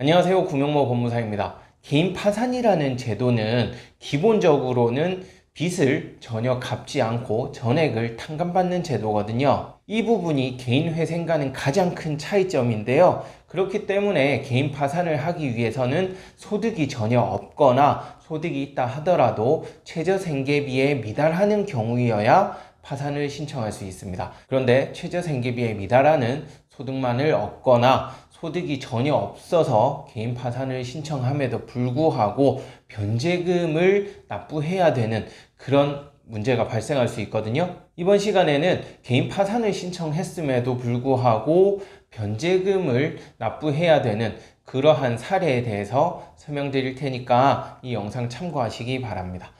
안녕하세요. 구명모 법무사입니다. 개인 파산이라는 제도는 기본적으로는 빚을 전혀 갚지 않고 전액을 탕감받는 제도거든요. 이 부분이 개인 회생과는 가장 큰 차이점인데요. 그렇기 때문에 개인 파산을 하기 위해서는 소득이 전혀 없거나 소득이 있다 하더라도 최저 생계비에 미달하는 경우여야 파산을 신청할 수 있습니다. 그런데 최저 생계비에 미달하는 소득만을 얻거나 소득이 전혀 없어서 개인 파산을 신청함에도 불구하고 변제금을 납부해야 되는 그런 문제가 발생할 수 있거든요. 이번 시간에는 개인 파산을 신청했음에도 불구하고 변제금을 납부해야 되는 그러한 사례에 대해서 설명드릴 테니까 이 영상 참고하시기 바랍니다.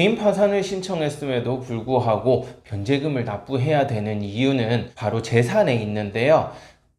개인 파산을 신청했음에도 불구하고 변제금을 납부해야 되는 이유는 바로 재산에 있는데요.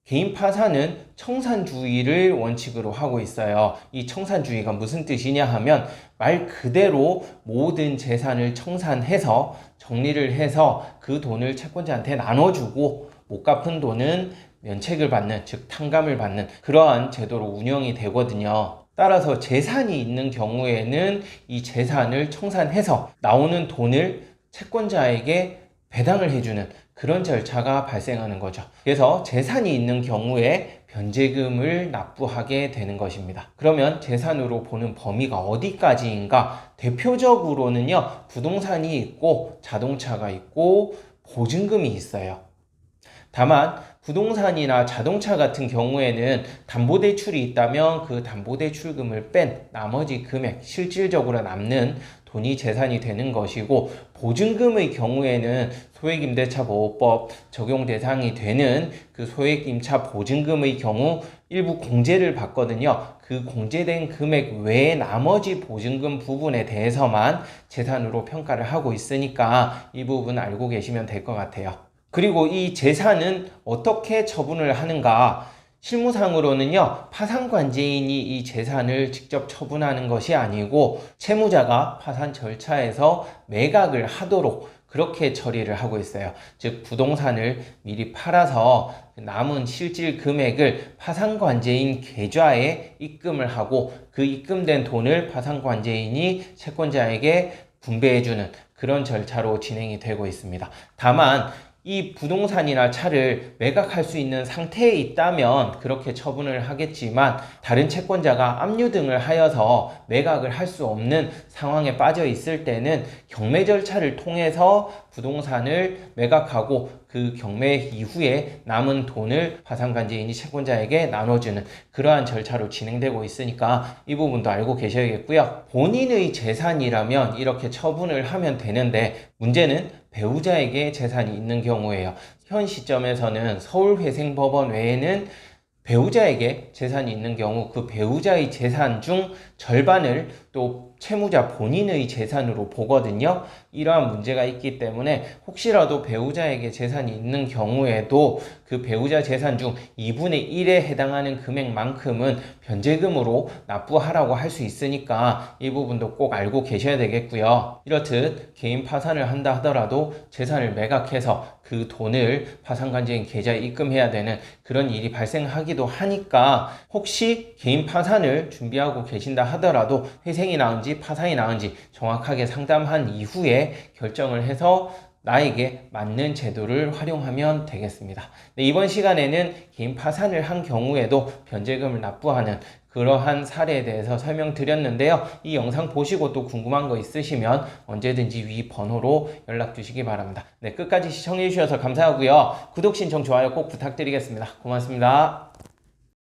개인 파산은 청산주의를 원칙으로 하고 있어요. 이 청산주의가 무슨 뜻이냐 하면 말 그대로 모든 재산을 청산해서 정리를 해서 그 돈을 채권자한테 나눠주고 못 갚은 돈은 면책을 받는, 즉 탕감을 받는 그러한 제도로 운영이 되거든요. 따라서 재산이 있는 경우에는 이 재산을 청산해서 나오는 돈을 채권자에게 배당을 해주는 그런 절차가 발생하는 거죠. 그래서 재산이 있는 경우에 변제금을 납부하게 되는 것입니다. 그러면 재산으로 보는 범위가 어디까지인가? 대표적으로는요, 부동산이 있고 자동차가 있고 보증금이 있어요. 다만 부동산이나 자동차 같은 경우에는 담보대출이 있다면 그 담보대출금을 뺀 나머지 금액, 실질적으로 남는 돈이 재산이 되는 것이고 보증금의 경우에는 소액임대차 보호법 적용 대상이 되는 그 소액임차 보증금의 경우 일부 공제를 받거든요. 그 공제된 금액 외에 나머지 보증금 부분에 대해서만 재산으로 평가를 하고 있으니까 이 부분 알고 계시면 될 것 같아요. 그리고 이 재산은 어떻게 처분을 하는가? 실무상으로는요, 파산관제인이 이 재산을 직접 처분하는 것이 아니고, 채무자가 파산 절차에서 매각을 하도록 그렇게 처리를 하고 있어요. 즉, 부동산을 미리 팔아서 남은 실질 금액을 파산관제인 계좌에 입금을 하고, 그 입금된 돈을 파산관제인이 채권자에게 분배해주는 그런 절차로 진행이 되고 있습니다. 다만, 이 부동산이나 차를 매각할 수 있는 상태에 있다면 그렇게 처분을 하겠지만 다른 채권자가 압류 등을 하여서 매각을 할 수 없는 상황에 빠져 있을 때는 경매 절차를 통해서 부동산을 매각하고 그 경매 이후에 남은 돈을 파산관제인이 채권자에게 나눠주는 그러한 절차로 진행되고 있으니까 이 부분도 알고 계셔야겠고요. 본인의 재산이라면 이렇게 처분을 하면 되는데 문제는 배우자에게 재산이 있는 경우에요. 현 시점에서는 서울회생법원 외에는 배우자에게 재산이 있는 경우 그 배우자의 재산 중 절반을 또 채무자 본인의 재산으로 보거든요. 이러한 문제가 있기 때문에 혹시라도 배우자에게 재산이 있는 경우에도 그 배우자 재산 중 2분의 1에 해당하는 금액만큼은 변제금으로 납부하라고 할 수 있으니까 이 부분도 꼭 알고 계셔야 되겠고요. 이렇듯 개인 파산을 한다 하더라도 재산을 매각해서 그 돈을 파산관제인 계좌에 입금해야 되는 그런 일이 발생 하기도 하니까 혹시 개인 파산을 준비하고 계신다 하더라도 회생이 나은지 파산이 나은지 정확하게 상담한 이후에 결정을 해서 나에게 맞는 제도를 활용하면 되겠습니다. 네, 이번 시간에는 개인 파산을 한 경우에도 변제금을 납부하는 그러한 사례에 대해서 설명드렸는데요. 이 영상 보시고 또 궁금한 거 있으시면 언제든지 위 번호로 연락 주시기 바랍니다. 네, 끝까지 시청해 주셔서 감사하고요. 구독, 신청, 좋아요 꼭 부탁드리겠습니다. 고맙습니다.